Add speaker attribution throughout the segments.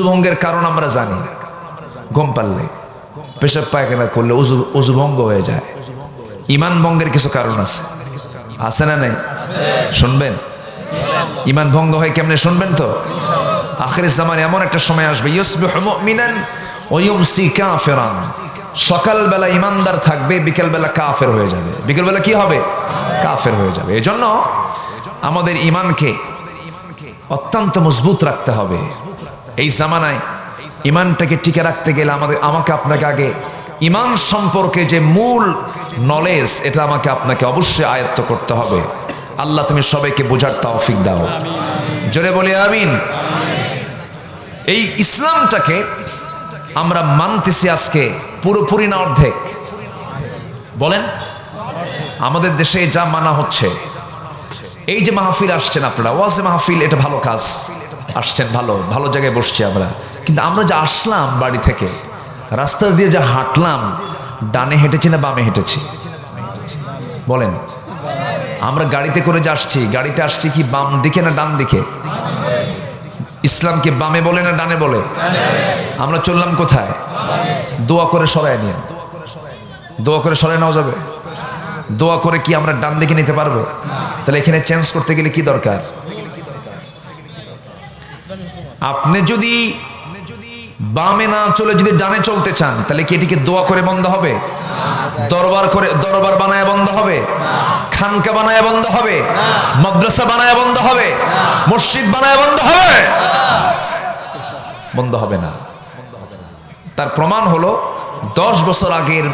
Speaker 1: উজুভঙ্গের কারণ আমরা জানি গম পারলে পেশাব পায়খানা করলে উজু উজুভঙ্গ হয়ে যায় ইমান ভঙ্গের কিছু কারণ আছে আছে না নাই শুনবেন ইমান ভঙ্গ হয় কেমনে শুনবেন তো আখের জামান এমন একটা সময় আসবে মিনান ওয়ুমসি কাফেরান ইমানদার থাকবে বিকেল বেলা কাফের হয়ে যাবে বিকেল বেলা কি হবে কাফের হয়ে যাবে এজন্য আমাদের ইমানকে অত্যন্ত মজবুত রাখতে হবে এই জামানায় ইমানটাকে টিকে রাখতে গেলে আমাদের আমাকে আপনাকে আগে ইমান সম্পর্কে যে মূল নলেজ এটা আমাকে আপনাকে অবশ্যই আয়ত্ত করতে হবে আল্লাহ তুমি সবাইকে বোঝার তাওফিক দাও জোরে বলে আমিন এই ইসলামটাকে আমরা মানতেছি আজকে পুরোপুরি না অর্ধেক বলেন আমাদের দেশে যা মানা হচ্ছে এই যে মাহফিল আসছেন আপনারা ওয়াজে মাহফিল এটা ভালো কাজ আসছেন ভালো ভালো জায়গায় বসছি আমরা কিন্তু আমরা যে আসলাম বাড়ি থেকে রাস্তা দিয়ে যে হাঁটলাম ডানে হেঁটেছি না বামে হেঁটেছি বলেন আমরা গাড়িতে করে যে আসছি গাড়িতে আসছি কি বাম দিকে না ডান দিকে ইসলামকে বামে বলে না ডানে বলে আমরা চললাম কোথায় দোয়া করে সরাই নিন দোয়া করে সরাই নেওয়া যাবে দোয়া করে কি আমরা ডান দিকে নিতে পারবো তাহলে এখানে চেঞ্জ করতে গেলে কি দরকার আপনি যদি বামে না চলে যদি ডানে চলতে চান তাহলে কি এটিকে দোয়া করে বন্ধ হবে দরবার করে দরবার বানায় বন্ধ হবে খানকা বানায় বন্ধ হবে মাদ্রাসা বানায় বন্ধ হবে মসজিদ বানায় বন্ধ হবে বন্ধ হবে না তার প্রমাণ হলো দশ বছর আগের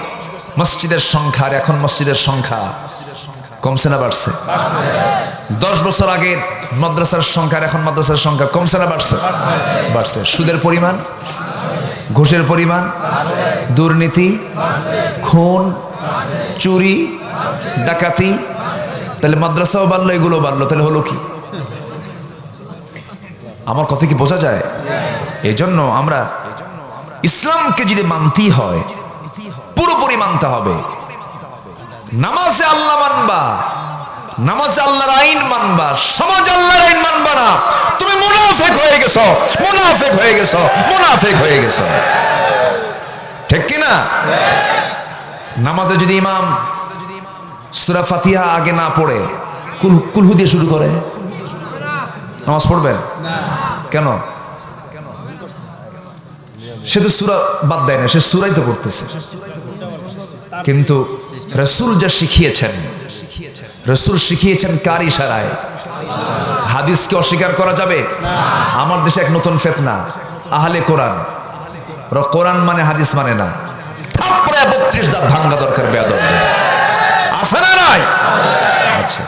Speaker 1: মসজিদের সংখ্যা আর এখন মসজিদের সংখ্যা কমছে না বাড়ছে দশ বছর আগের মাদ্রাসার সংখ্যা এখন মাদ্রাসার সংখ্যা কমছে না বাড়ছে বাড়ছে সুদের পরিমাণ ঘুষের পরিমাণ দুর্নীতি খুন চুরি ডাকাতি তাহলে মাদ্রাসাও বাড়লো এগুলো বাড়লো তাহলে হলো কি আমার কথা কি বোঝা যায় এই জন্য আমরা ইসলামকে যদি মানতেই হয় পুরোপুরি মানতে হবে নামাজে আল্লাহ মানবা নামাজে আল্লাহর আইন মানবা সমাজ আল্লাহর আইন মানবা না তুমি মুনাফেক হয়ে গেছো মুনাফেক হয়ে গেছো মুনাফেক হয়ে গেছো ঠিক কিনা নামাজে যদি ইমাম সুরা ফাতিহা আগে না পড়ে কুলহু দিয়ে শুরু করে নামাজ পড়বেন কেন সে তো সুরা বাদ দেয় না সে সুরাই তো পড়তেছে কিন্তু রসুল যা শিখিয়েছেন রসুল শিখিয়েছেন কার ইশারায় হাদিসকে অস্বীকার করা যাবে আমার দেশে এক নতুন ফেতনা আহলে কোরআন কোরআন মানে হাদিস মানে না প্রায় বত্রিশ দাঁত ভাঙ্গা দরকার বেয়াদ আছে না নয় আচ্ছা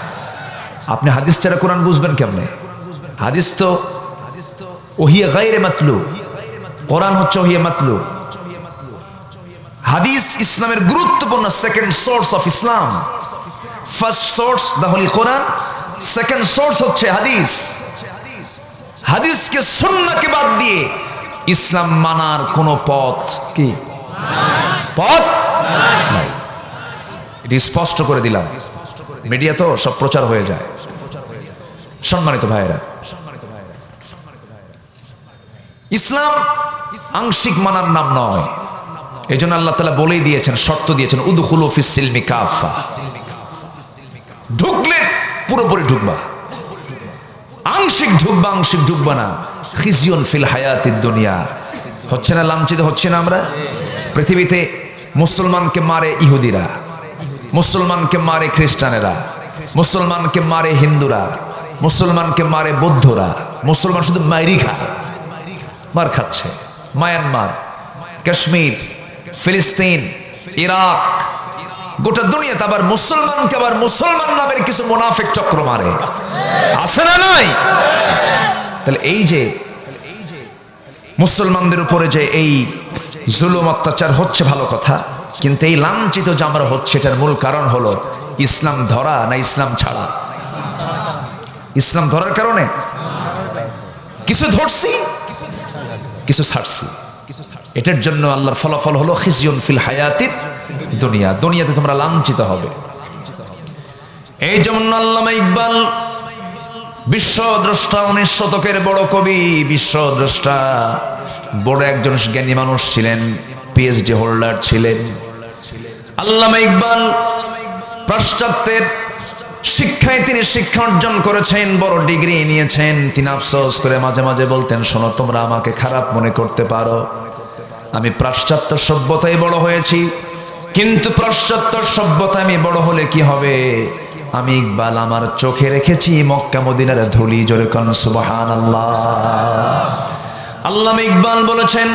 Speaker 1: আপনি হাদিস ছাড়া কোরআন বুঝবেন কেমনে হাদিস তো ওহিয়া গাইরে মাতলু কোরআন হচ্ছে হিয়া মাতলু হাদিস ইসলামের গুরুত্বপূর্ণ second source of Islam first source the holy Quran second source হচ্ছে হাদিস হাদিসকে সুন্নাকে বাদ দিয়ে ইসলাম মানার কোনো পথ কি পথ নাই এটি স্পষ্ট করে দিলাম মিডিয়া তো সব প্রচার হয়ে যায় সম্মানিত ভাইয়েরা ইসলাম আংশিক মানার নাম নয় এই জন্য আল্লাহ তালা বলেই দিয়েছেন শর্ত দিয়েছেন উদুখুল কাফা ঢুকলে পুরোপুরি ঢুকবা আংশিক ঢুকবা আংশিক ঢুকবা না খিজিয়ন ফিল হায়াতির দুনিয়া হচ্ছে না লাঞ্ছিত হচ্ছে না আমরা পৃথিবীতে মুসলমানকে মারে ইহুদিরা মুসলমানকে মারে খ্রিস্টানেরা মুসলমানকে মারে হিন্দুরা মুসলমানকে মারে বৌদ্ধরা মুসলমান শুধু মাইরি খায় মার খাচ্ছে মায়ানমার কাশ্মীর ফিলিস্তিন ইরাক গোটা দুনিয়াতে আবার মুসলমানকে আবার মুসলমান নামের কিছু মোনাফেক চক্র মারে আছে না নাই তাহলে এই যে মুসলমানদের উপরে যে এই জুলুম অত্যাচার হচ্ছে ভালো কথা কিন্তু এই লাঞ্ছিত যে আমার হচ্ছে এটার মূল কারণ হলো ইসলাম ধরা না ইসলাম ছাড়া ইসলাম ধরার কারণে কিছু ধরছি কিছু ছাড়ছি এটার জন্য আল্লাহর ফলাফল হলো খিজিয়ন ফিল হায়াতিত দুনিয়া দুনিয়াতে তোমরা লাঞ্ছিত হবে এই জন্য আল্লামা ইকবাল বিশ্ব দ্রষ্টা উনিশ শতকের বড় কবি বিশ্ব দ্রষ্টা বড় একজন জ্ঞানী মানুষ ছিলেন পিএইচডি হোল্ডার ছিলেন আল্লামা ইকবাল পাশ্চাত্যের শিক্ষায় তিনি শিক্ষা অর্জন করেছেন বড় ডিগ্রি নিয়েছেন তিনি আফসোস করে মাঝে মাঝে বলতেন শোনো তোমরা আমাকে খারাপ মনে করতে পারো আমি পাশ্চাত্য সভ্যতায় বড় হয়েছি কিন্তু পাশ্চাত্য সভ্যতা আমি বড় হলে কি হবে আমি ইকবাল আমার চোখে রেখেছি মক্কা মদিনার ধুলি জোরে সুবহান আল্লাহ আল্লাহ ইকবাল বলেছেন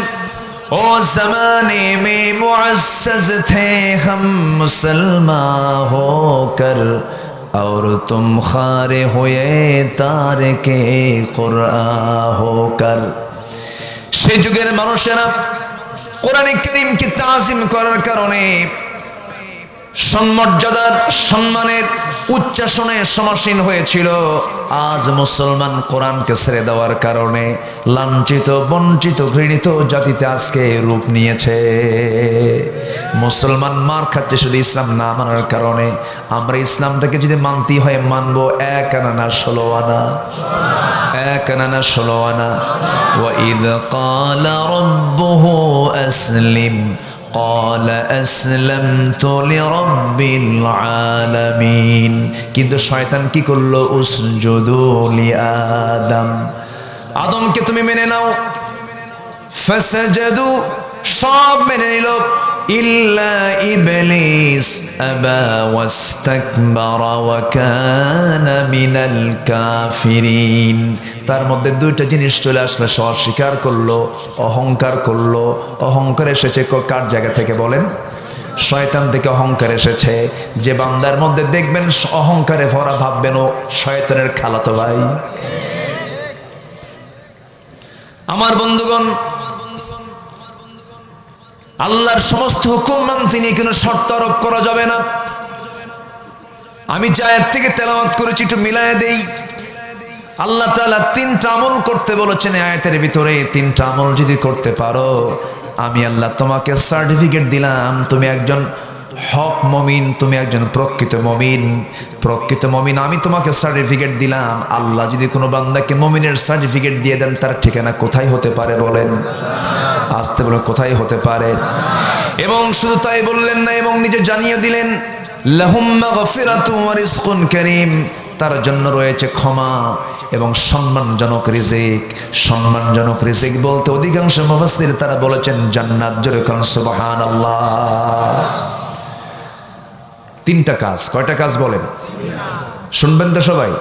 Speaker 1: ও জমানে মে মুআসসাস থে হাম মুসলমান اور تم خار ہوئے تار کے قرآن ہو کر সেই যুগের মানুষেরা কোরআন করিমকে তাজিম করার কারণে সম্মর্যাদার সম্মানের উচ্চাসনে সমাসীন হয়েছিল আজ মুসলমান কোরআনকে ছেড়ে দেওয়ার কারণে লাঞ্ছিত বঞ্চিত ঘৃণিত জাতিতে আজকে রূপ নিয়েছে মুসলমান মার খাচ্ছে শুধু ইসলাম না মানার কারণে আমরা ইসলামটাকে যদি মানতি হয় মানব এক আনানা ষোলো আনা এক না ষোলো আনা ওয়াইদ কালা রব্বহু قال أسلمت لرب العالمين কিন্তু শয়তান কি করলো উসজুদু লিআদম আদমকে তুমি মেনে নাও ফাসাজাদু সব মেনে নিল إلا إبليس أبى واستكبر وكان من الكافرين তার মধ্যে দুইটা জিনিস চলে আসলে সহ স্বীকার করলো অহংকার করলো অহংকার এসেছে কার জায়গা থেকে বলেন শয়তান থেকে অহংকার এসেছে যে বান্দার মধ্যে দেখবেন অহংকারে ভরা ভাববেন ও শয়তানের খালাতো ভাই আমার বন্ধুগণ আল্লাহর সমস্ত হুকুম মানতে নিয়ে কোনো শর্ত আরোপ করা যাবে না আমি জায়ের থেকে তেলামত করেছি একটু মিলায় দেই আল্লাহ তালা তিনটা আমল করতে বলেছেন আয়াতের ভিতরে তিনটা আমল যদি করতে পারো আমি আল্লাহ তোমাকে সার্টিফিকেট দিলাম তুমি একজন হক মমিন তুমি একজন প্রকৃত মমিন প্রকৃত মমিন আমি তোমাকে সার্টিফিকেট দিলাম আল্লাহ যদি কোনো বান্দাকে মমিনের সার্টিফিকেট দিয়ে দেন তার ঠিকানা কোথায় হতে পারে বলেন আসতে বলে কোথায় হতে পারে এবং শুধু তাই বললেন না এবং নিজে জানিয়ে দিলেন তার জন্য রয়েছে ক্ষমা এবং সম্মানজনক রিজিক সম্মানজনক রিজিক বলতে অধিকাংশ মুফাসসির তারা বলেছেন জান্নাত জোরে কান সুবহানাল্লাহ তিনটা কাজ কয়টা কাজ বলেন শুনবেন তো সবাই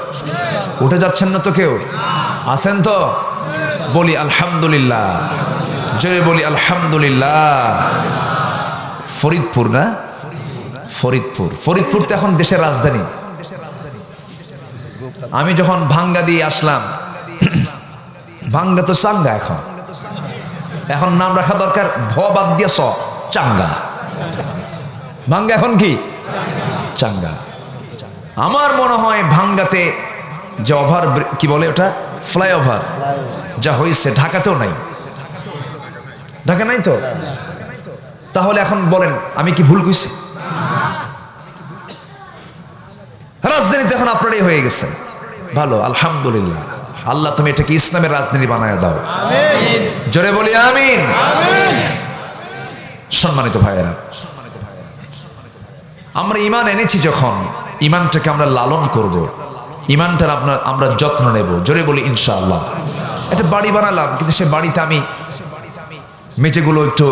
Speaker 1: উঠে যাচ্ছেন না তো কেউ আছেন তো বলি আলহামদুলিল্লাহ জোরে বলি আলহামদুলিল্লাহ ফরিদপুর না ফরিদপুর ফরিদপুর তো এখন দেশের রাজধানী আমি যখন ভাঙ্গা দিয়ে আসলাম ভাঙ্গা তো চাঙ্গা এখন এখন নাম রাখা দরকার ভ বাদ দিয়ে স চাঙ্গা ভাঙ্গা এখন কি চাঙ্গা আমার মনে হয় ভাঙ্গাতে যে ওভার কি বলে ওটা ফ্লাইওভার যা হয়েছে ঢাকাতেও নাই ঢাকা নাই তো তাহলে এখন বলেন আমি কি ভুল কইছি রাজধানীতে এখন আপনারাই হয়ে গেছে ভালো আলহামদুলিল্লাহ আল্লাহ তুমি এটাকে ইসলামের রাজধানী বানায় দাও জোরে বলি আমিন সম্মানিত ভাইয়েরা আমরা ইমান এনেছি যখন ইমানটাকে আমরা লালন করব। ইমানটার আপনার আমরা যত্ন নেব জোরে বলি ইনশাআল্লাহ একটা বাড়ি বানালাম কিন্তু সে বাড়িতে আমি মেঝেগুলো একটু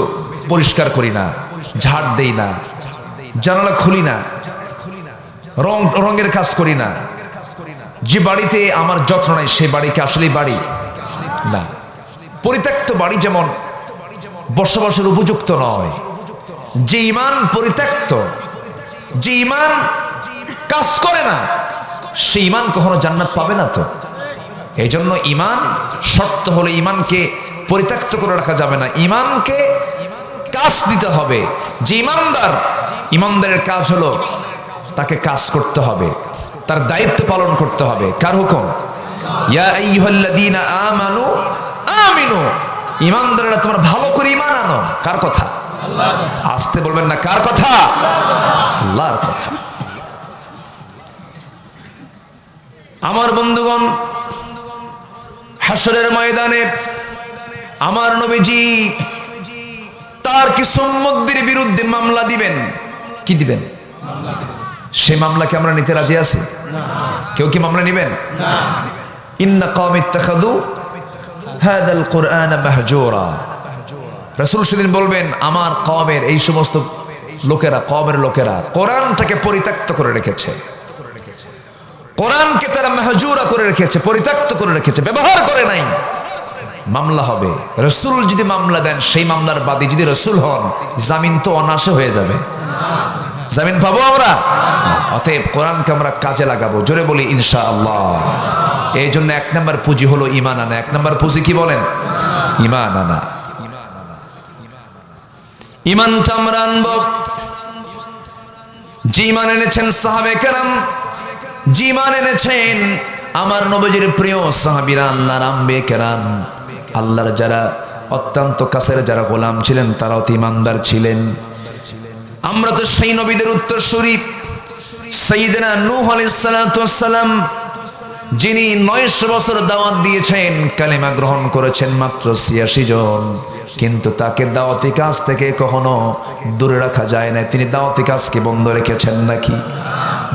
Speaker 1: পরিষ্কার করি না ঝাড় দেই না জানালা খুলি না রং রঙের কাজ করি না যে বাড়িতে আমার যত্ন নাই সে কি আসলে বাড়ি না পরিত্যক্ত বাড়ি যেমন বসবাসের উপযুক্ত নয় যে ইমান পরিত্যক্ত যে ইমান কাজ করে না সে ইমান কখনো জান্নাত পাবে না তো এই জন্য ইমান শর্ত হলে ইমানকে পরিত্যক্ত করে রাখা যাবে না ইমানকে কাজ দিতে হবে যে ইমানদার ইমানদারের কাজ হলো তাকে কাজ করতে হবে তার দায়িত্ব পালন করতে হবে কার হুকুম ভালো করে ইমান আনো কার কথা আসতে বলবেন না কার কথা আমার বন্ধুগণ হাসরের ময়দানে আমার নবীজি তার কি সম্মুখের বিরুদ্ধে মামলা দিবেন কি দিবেন সে মামলাকে আমরা নিতে রাজি আছি কেউ কি মামলা নিবেন বলবেন আমার কমের এই সমস্ত লোকেরা কমের লোকেরা কোরআনটাকে পরিত্যক্ত করে রেখেছে কোরআনকে তারা মাহজুরা করে রেখেছে পরিত্যক্ত করে রেখেছে ব্যবহার করে নাই মামলা হবে রসুল যদি মামলা দেন সেই মামলার বাদী যদি রসুল হন জামিন তো অনাশে হয়ে যাবে জামিন পাবো আমরা অতএব কোরআনকে আমরা কাজে লাগাবো জোরে বলি ইনশা আল্লাহ এই জন্য এক নম্বর পুঁজি হলো ইমান আনা এক নম্বর পুঁজি কি বলেন ইমান আনা ইমানটা আমরা আনব যে ইমান এনেছেন সাহাবে কেরাম যে ইমান এনেছেন আমার নবজির প্রিয় সাহাবিরা রাম বে কেরাম আল্লাহর যারা অত্যন্ত কাছের যারা গোলাম ছিলেন তারাও তো ইমানদার ছিলেন আমরা তো সেই নবীদের উত্তর শরীফ সঈদেনা নূহ আলাইসালাম যিনি নয়শ বছর দাওয়াত দিয়েছেন কালিমা গ্রহণ করেছেন মাত্র ছিয়াশি জন কিন্তু তাকে দাওয়াতি কাজ থেকে কখনো দূরে রাখা যায় না তিনি দাওয়াতি কাজকে বন্ধ রেখেছেন নাকি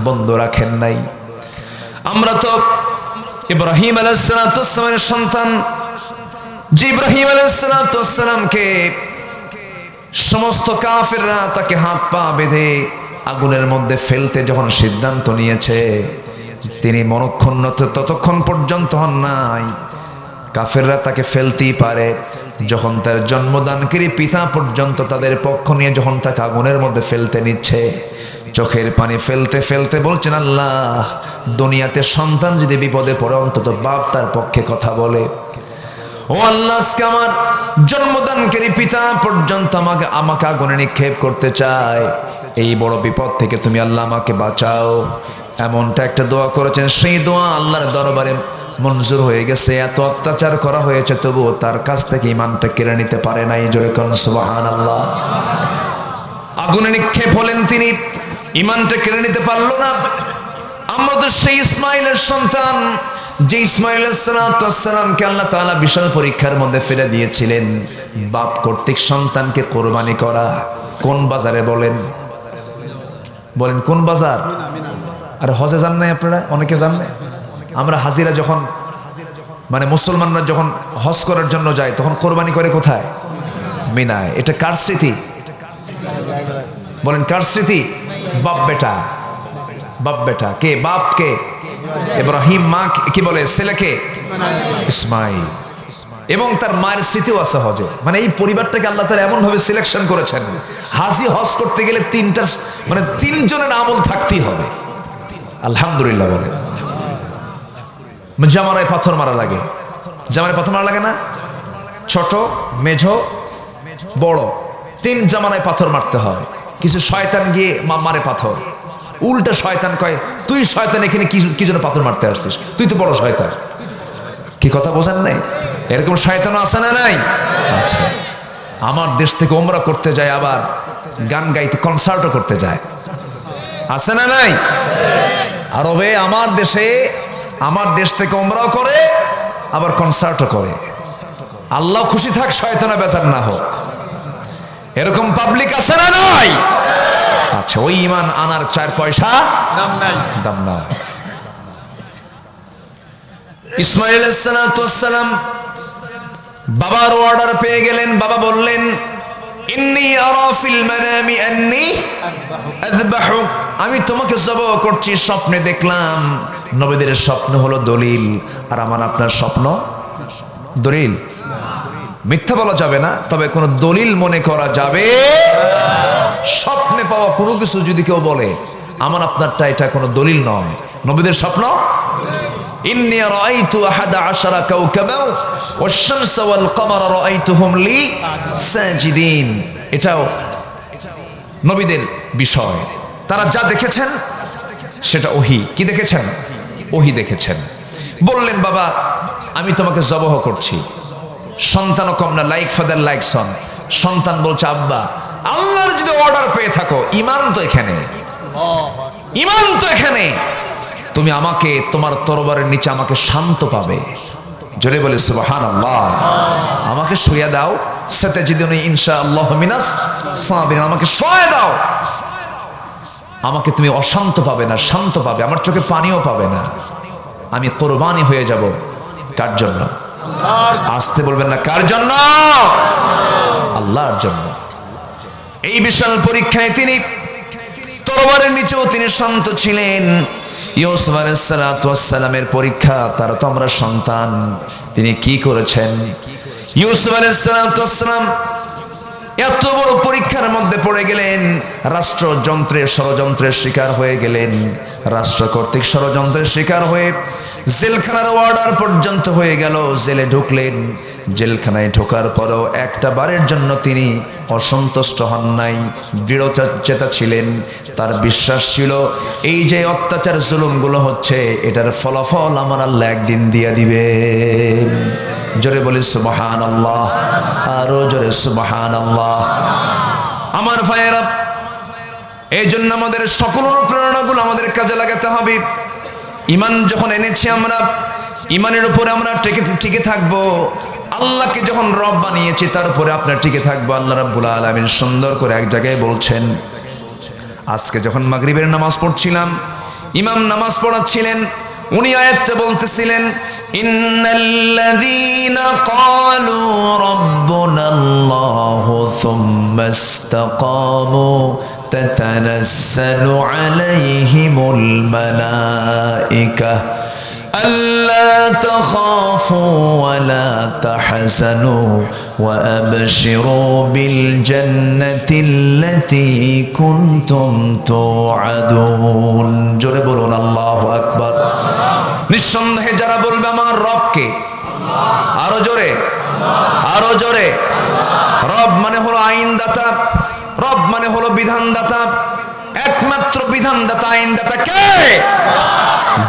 Speaker 1: বন্ধ রাখেন নাই আমরা তো ইব্রাহিম আলাইসালামের সন্তান যে ইব্রাহিম আলাইসালামকে সমস্ত কাফেররা তাকে হাত পা বেঁধে আগুনের মধ্যে ফেলতে যখন সিদ্ধান্ত নিয়েছে তিনি মনক্ষুণ্ণত ততক্ষণ পর্যন্ত হন নাই কাফেররা তাকে ফেলতেই পারে যখন তার জন্মদানকারী পিতা পর্যন্ত তাদের পক্ষ নিয়ে যখন তাকে আগুনের মধ্যে ফেলতে নিচ্ছে চোখের পানি ফেলতে ফেলতে বলছেন আল্লাহ দুনিয়াতে সন্তান যদি বিপদে পড়ে অন্তত বাপ তার পক্ষে কথা বলে ও আল্লাহকে আমার জন্মদানকারী পিতা পর্যন্ত আমাকে আমাকে আগুনে নিক্ষেপ করতে চায় এই বড় বিপদ থেকে তুমি আল্লাহ আমাকে বাঁচাও এমনটা একটা দোয়া করেছেন সেই দোয়া আল্লাহর দরবারে মঞ্জুর হয়ে গেছে এত অত্যাচার করা হয়েছে তবুও তার কাছ থেকে ইমানটা কেড়ে নিতে পারে নাই জোরে কনসুবাহান আল্লাহ আগুনে নিক্ষেপ হলেন তিনি ইমানটা কেড়ে নিতে পারল না আমরা তো সেই ইসমাইলের সন্তান যে ইসমাইল সালামকে আল্লাহ তালা বিশাল পরীক্ষার মধ্যে ফেলে দিয়েছিলেন বাপ কর্তৃক সন্তানকে কোরবানি করা কোন বাজারে বলেন বলেন কোন বাজার আর হজে যান নাই আপনারা অনেকে যান নাই আমরা হাজিরা যখন মানে মুসলমানরা যখন হজ করার জন্য যায় তখন কোরবানি করে কোথায় মিনায় এটা কার স্মৃতি বলেন কার স্মৃতি বাপ বেটা বাপ বেটা কে বাপ কে ইব্রাহিম মা কি বলে ছেলেকে ইসমাইল এবং তার মায়ের স্মৃতিও আছে হজে মানে এই পরিবারটাকে আল্লাহ সিলেকশন করেছেন হাজি হজ করতে গেলে মানে তিনজনের আমল থাকতেই হবে আলহামদুলিল্লাহ বলে জামারায় পাথর মারা লাগে জামারায় পাথর মারা লাগে না ছোট মেঝো বড় তিন জামানায় পাথর মারতে হয় কিছু শয়তান গিয়ে মারে পাথর উল্টা শয়তান কয় তুই শয়তান এখানে কি জন্য পাথর মারতে আসছিস তুই তো বড় শয়তান কি কথা বোঝেন নাই এরকম শয়তানও আছে না নাই আচ্ছা আমার দেশ থেকে ওমরা করতে যায় আবার গান গাইতে কনসার্টও করতে যায় আছে না নাই আর ওবে আমার দেশে আমার দেশ থেকে ওমরাও করে আবার কনসার্টও করে আল্লাহ খুশি থাক শয়তানা বেচার না হোক এরকম পাবলিক আছে না নাই আছে ওই ইমান আনার চার পয়সা দাম নাই ইসমাইল সালাম বাবার অর্ডার পেয়ে গেলেন বাবা বললেন আমি তোমাকে জব করছি স্বপ্নে দেখলাম নবীদের স্বপ্ন হলো দলিল আর আমার আপনার স্বপ্ন দলিল মিথ্যা বলা যাবে না তবে কোনো দলিল মনে করা যাবে স্বপ্নে পাওয়া কোনো কিছু যদি কেউ বলে আমার আপনারটা এটা কোনো দলিল নয় নবীদের স্বপ্ন তারা যা দেখেছেন সেটা ওহি কি দেখেছেন ওহি দেখেছেন বললেন বাবা আমি তোমাকে জবহ করছি সন্তান কম না লাইক ফাদার লাইক সন সন্তান বলছে আব্বা আল্লাহর যদি অর্ডার পেয়ে থাকো ইমান তো এখানে ইমান তো এখানে তুমি আমাকে তোমার তরবারের নিচে আমাকে শান্ত পাবে জোরে বলে সুবাহান আল্লাহ আমাকে শুয়ে দাও সাথে যদি ইনশা আল্লাহ মিনাস সাবিন আমাকে শোয়ে দাও আমাকে তুমি অশান্ত পাবে না শান্ত পাবে আমার চোখে পানিও পাবে না আমি কোরবানি হয়ে যাব কার জন্য আসতে বলবেন না কার জন্য আল্লাহর জন্য এই বিশাল পরীক্ষায় তিনি তরবারের নিচেও তিনি শান্ত ছিলেন ইউসুফ পরীক্ষা তার তো সন্তান তিনি কি করেছেন এত বড় পরীক্ষার মধ্যে পড়ে গেলেন রাষ্ট্রযন্ত্রের ষড়যন্ত্রের শিকার হয়ে গেলেন রাষ্ট্র কর্তৃক ষড়যন্ত্রের শিকার হয়ে জেলখানার ওয়ার্ডার পর্যন্ত হয়ে গেল জেলে ঢুকলেন জেলখানায় ঢোকার পরেও একটা বারের জন্য তিনি অসন্তুষ্ট হন নাই দৃঢ়চেতা ছিলেন তার বিশ্বাস ছিল এই যে অত্যাচার জুলুমগুলো হচ্ছে এটার ফলাফল আমার আল্লাহ একদিন দিয়া দিবে জোরে বলি সুবাহান আল্লাহ আরো জোরে সুবাহান আল্লাহ আমার ভাইয়ের এই জন্য আমাদের সকল প্রেরণাগুলো আমাদের কাজে লাগাতে হবে ইমান যখন এনেছি আমরা ইমানের উপরে আমরা টিকে থাকবো আল্লাহকে যখন রব বানিয়েছি তারপরে আপনার টিকে থাকবো আল্লাহ রাবুল আলমিন সুন্দর করে এক জায়গায় বলছেন আজকে যখন মাগরিবের নামাজ পড়ছিলাম ইমাম নামাজ পড়াচ্ছিলেন উনি আয়াতটা বলতেছিলেন ইন্নাল্লাযীনা ক্বালু রাব্বুনাল্লাহু ألا تخافوا ولا تحزنوا وأبشروا بالجنة التي كنتم توعدون جربون الله أكبر নিঃসন্দেহে যারা বলবে আমার রবকে আরো জোরে আরো জোরে রব মানে হলো আইনদাতা রব মানে হলো বিধানদাতা একমাত্র বিধানদাতা আইনদাতা কে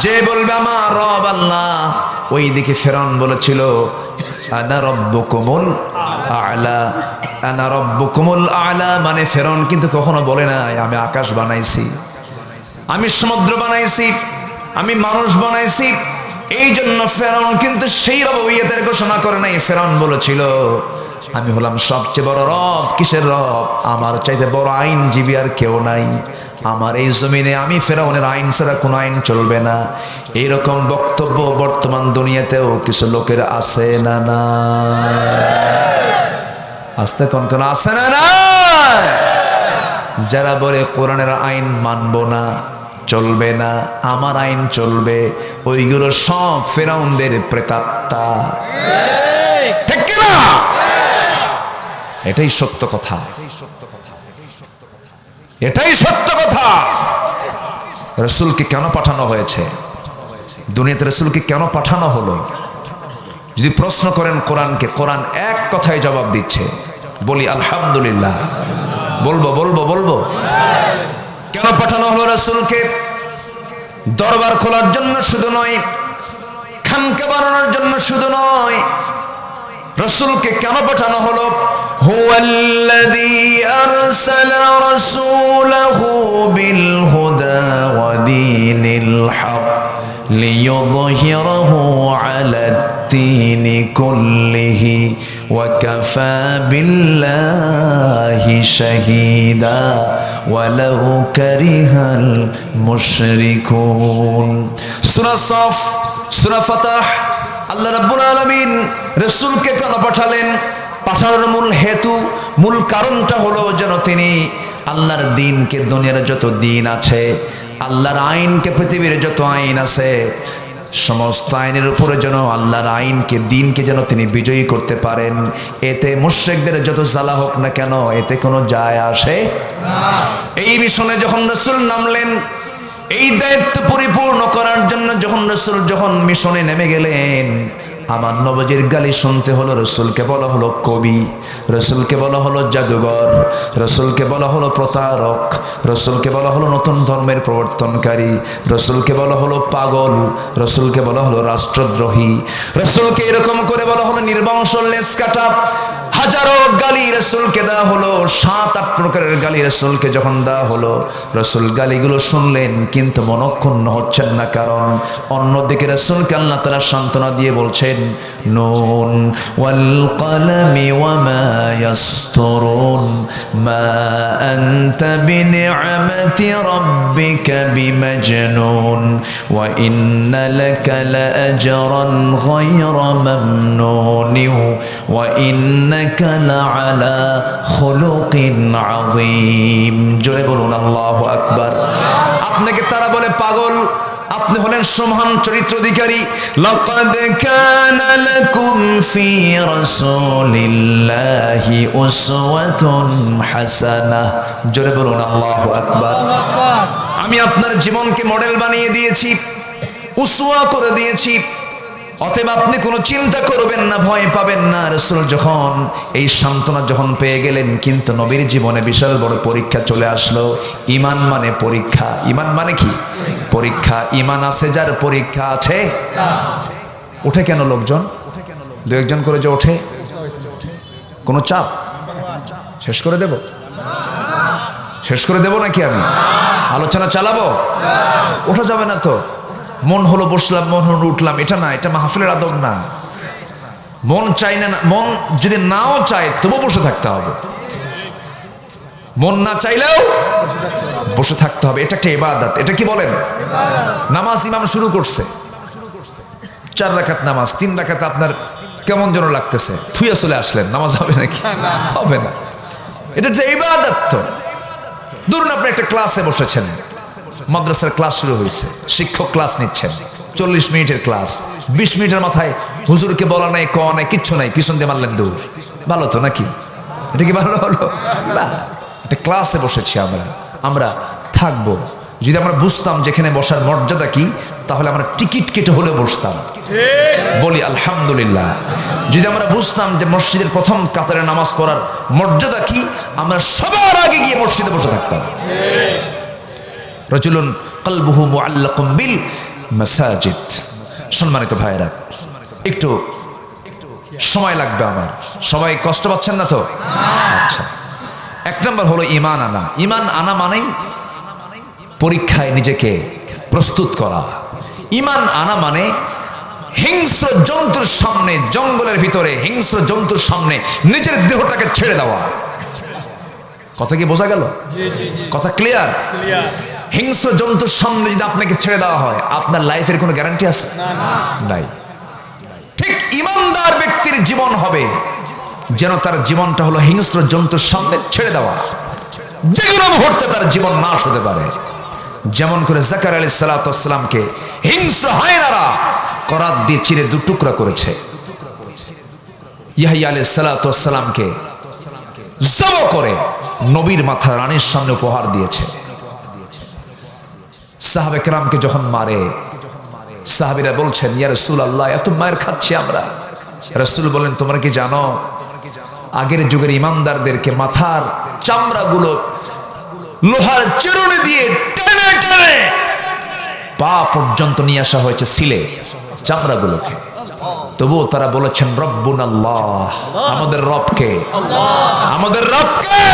Speaker 1: যে বলবে আমার রব আল্লাহ ওই দিকে ফেরন বলেছিল আনা রব্ব আলা আনা রব্ব আলা মানে ফেরন কিন্তু কখনো বলে নাই আমি আকাশ বানাইছি আমি সমুদ্র বানাইছি আমি মানুষ বানাইছি এই জন্য ফেরন কিন্তু সেই রব ইয়েতের ঘোষণা করে নাই ফেরন বলেছিল আমি হলাম সবচেয়ে বড় রব কিসের রব আমার চাইতে বড় আইনজীবী আর কেউ নাই আমার এই জমিনে আমি ফেরাউনের আইন ছাড়া কোনো আইন চলবে না এইরকম বক্তব্য বর্তমান দুনিয়াতেও কিছু লোকের আছে না না আসতে কোন কোন আছে না না যারা বলে কোরআনের আইন মানব না চলবে না আমার আইন চলবে ওইগুলো সব ফেরাউনদের প্রেতাত্মা ঠিক না এটাই সত্য কথা এটাই সত্য কথা রসুলকে কেন পাঠানো হয়েছে দুনিয়াতে রসুলকে কেন পাঠানো হলো যদি প্রশ্ন করেন কোরআনকে কোরআন এক কথায় জবাব দিচ্ছে বলি আলহামদুলিল্লাহ বলবো বলবো বলবো কেন পাঠানো হলো রসুলকে দরবার খোলার জন্য শুধু নয় খানকে বানানোর জন্য শুধু নয় رسول کے کنا پٹھانا ہلو هو الذي ارسل رسوله بالهدى ودين الحق ليظهره على الدين كله وكفى بالله شهيدا وله كره المشركون سورة صف سورة فتح আল্লাহ রাব্বুল আলামিন রসুলকে কেন পাঠালেন পাঠানোর মূল হেতু মূল কারণটা হলো যেন তিনি আল্লাহর দিনকে দুনিয়ার যত দিন আছে আল্লাহর আইনকে পৃথিবীর যত আইন আছে সমস্ত আইনের উপরে যেন আল্লাহর আইনকে দিনকে যেন তিনি বিজয়ী করতে পারেন এতে মুশ্রেকদের যত জ্বালা হোক না কেন এতে কোনো যায় আসে এই মিশনে যখন রসুল নামলেন এই দায়িত্ব পরিপূর্ণ করার জন্য যখন রসুল যখন মিশনে নেমে গেলেন আমার নবজির গালি শুনতে হলো রসুলকে বলা হলো কবি রসুলকে বলা হলো জাদুঘর রসুলকে বলা হলো প্রতারক রসুলকে বলা হলো নতুন ধর্মের প্রবর্তনকারী রসুলকে বলা হলো পাগল রসুলকে বলা হলো রাষ্ট্রদ্রোহী রসুলকে এরকম করে বলা হলো নির্বংশ লেস কাটা হাজারো গালি রসুলকে দেওয়া হলো সাত আট প্রকারের গালি রসুলকে যখন দেওয়া হলো রসুল গালিগুলো শুনলেন কিন্তু মনক্ষুণ্ণ হচ্ছেন না কারণ অন্যদিকে রসুলকে আল্লাহ সান্ত্বনা দিয়ে বলছেন নুন ওয়াল ওয়া ইন্নাকা বলুন আল্লাহু আকবার আপনাকে তারা বলে পাগল আপনি হলেন সমান চরিত্র অধিকারী লাকাদ কানা লাকুম ফি রাসূলিল্লাহি উসওয়াতুন জোরে বলুন আল্লাহু আকবার আমি আপনার জীবনকে মডেল বানিয়ে দিয়েছি উসওয়া করে দিয়েছি অতএব আপনি কোনো চিন্তা করবেন না ভয় পাবেন না রসুল যখন এই সান্ত্বনা যখন পেয়ে গেলেন কিন্তু নবীর জীবনে বিশাল বড় পরীক্ষা চলে আসলো ইমান মানে পরীক্ষা ইমান মানে কি পরীক্ষা ইমান আছে যার পরীক্ষা আছে ওঠে কেন লোকজন দু একজন করে যে ওঠে কোনো চাপ শেষ করে দেব শেষ করে দেব নাকি আমি আলোচনা চালাবো ওঠা যাবে না তো মন হলো বসলাম মন হলো উঠলাম এটা না এটা মাহফিলের আদর না মন চাই না মন যদি নাও চায় তবু বসে থাকতে হবে মন না চাইলেও বসে থাকতে হবে এটা একটা এবাদাত এটা কি বলেন নামাজ ইমাম শুরু করছে চার রাখাত নামাজ তিন রাখাত আপনার কেমন যেন লাগতেছে থুয়ে চলে আসলেন নামাজ হবে নাকি হবে না এটা যে ইবাদত তো ধরুন আপনি একটা ক্লাসে বসেছেন মাদ্রাসার ক্লাস শুরু হয়েছে শিক্ষক ক্লাস নিচ্ছেন চল্লিশ মিনিটের ক্লাস বিশ মিনিটের মাথায় হুজুরকে বলা নাই ক নাই কিচ্ছু নাই পিছন দিয়ে মারলেন দৌড় ভালো তো নাকি এটা কি ভালো হলো না একটা ক্লাসে বসেছি আমরা আমরা থাকবো যদি আমরা বুঝতাম যেখানে বসার মর্যাদা কি তাহলে আমরা টিকিট কেটে হলে বসতাম বলি আলহামদুলিল্লাহ যদি আমরা বুঝতাম যে মসজিদের প্রথম কাতারে নামাজ পড়ার মর্যাদা কি আমরা সবার আগে গিয়ে মসজিদে বসে থাকতাম রজুলুন কলবুহু মুআল্লাকুম মাসাজিদ সম্মানিত ভাইরা একটু সময় লাগবে আমার সবাই কষ্ট পাচ্ছেন না তো আচ্ছা এক নম্বর হলো ইমান আনা ইমান আনা মানেই পরীক্ষায় নিজেকে প্রস্তুত করা ইমান আনা মানে হিংস্র জন্তুর সামনে জঙ্গলের ভিতরে হিংস্র জন্তুর সামনে নিজের দেহটাকে ছেড়ে দেওয়া কথা কি বোঝা গেল কথা ক্লিয়ার হিংস্র জন্তুর সামনে যদি আপনাকে ছেড়ে দেওয়া হয় আপনার লাইফের কোনো গ্যারান্টি আছে নাই ঠিক ইমানদার ব্যক্তির জীবন হবে যেন তার জীবনটা হলো হিংস্র জন্তুর সামনে ছেড়ে দেওয়া যে কোনো মুহূর্তে তার জীবন নাশ হতে পারে যেমন করে জাকার আলী সালাতামকে হিংস্র হায়নারা করাত দিয়ে চিরে দু টুকরা করেছে ইহাই আলী সালাতামকে জব করে নবীর মাথা রানীর সামনে উপহার দিয়েছে সাহাবে রামকে যখন মারে সাহাবিরা বলছেন ইয়া রসুল আল্লাহ এত মায়ের খাচ্ছি আমরা রসুল বলেন তোমরা কি জানো আগের যুগের ইমানদারদেরকে মাথার চামড়া গুলো লোহার চেরুনি দিয়ে পা পর্যন্ত নিয়ে আসা হয়েছে সিলে চামড়া গুলোকে তবুও তারা বলেছেন রব্বুন আল্লাহ আমাদের রবকে আমাদের রবকে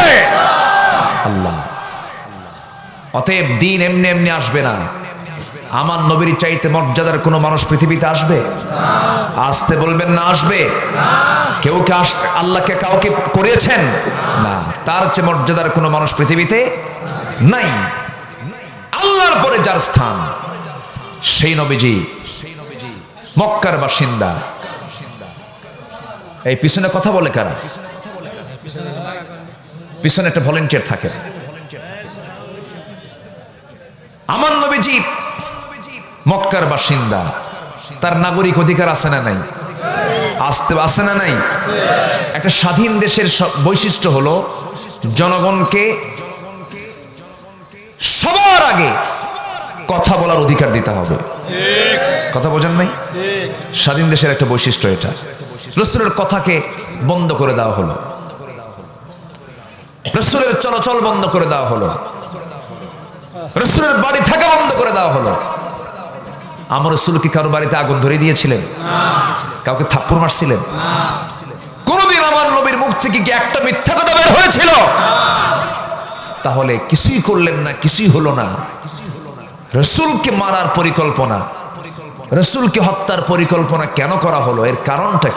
Speaker 1: আল্লাহ অতএব দিন এমনি এমনি আসবে না আমার নবীর চাইতে মর্যাদার কোনো মানুষ পৃথিবীতে আসবে আসতে বলবেন না আসবে কেউ কে আল্লাহকে কাউকে করেছেন না তার চেয়ে মর্যাদার কোনো মানুষ পৃথিবীতে নাই আল্লাহর পরে যার স্থান সেই নবীজি মক্কার বাসিন্দা এই পিছনে কথা বলে কারা পিছনে একটা ভলেন্টিয়ার থাকে আমার নবীজি মক্কার বাসিন্দা তার নাগরিক অধিকার আছে না নাই আসতে আছে না নাই একটা স্বাধীন দেশের বৈশিষ্ট্য হলো জনগণকে সবার আগে কথা বলার অধিকার দিতে হবে কথা বোঝেন নাই স্বাধীন দেশের একটা বৈশিষ্ট্য এটা রসুলের কথাকে বন্ধ করে দেওয়া হলো রসুলের চলাচল বন্ধ করে দেওয়া হলো রসুলের বাড়ি থাকা বন্ধ করে দেওয়া হলো আমার রসুল কি কারো বাড়িতে আগুন ধরে দিয়েছিলেন কাউকে থাপ্পড় মারছিলেন কোনদিন আমার নবীর মুখ থেকে কি একটা মিথ্যা কথা বের হয়েছিল তাহলে কিছুই করলেন না কিছুই হলো না রসুলকে মারার পরিকল্পনা রসুলকে হত্যার পরিকল্পনা কেন করা হলো এর কারণটা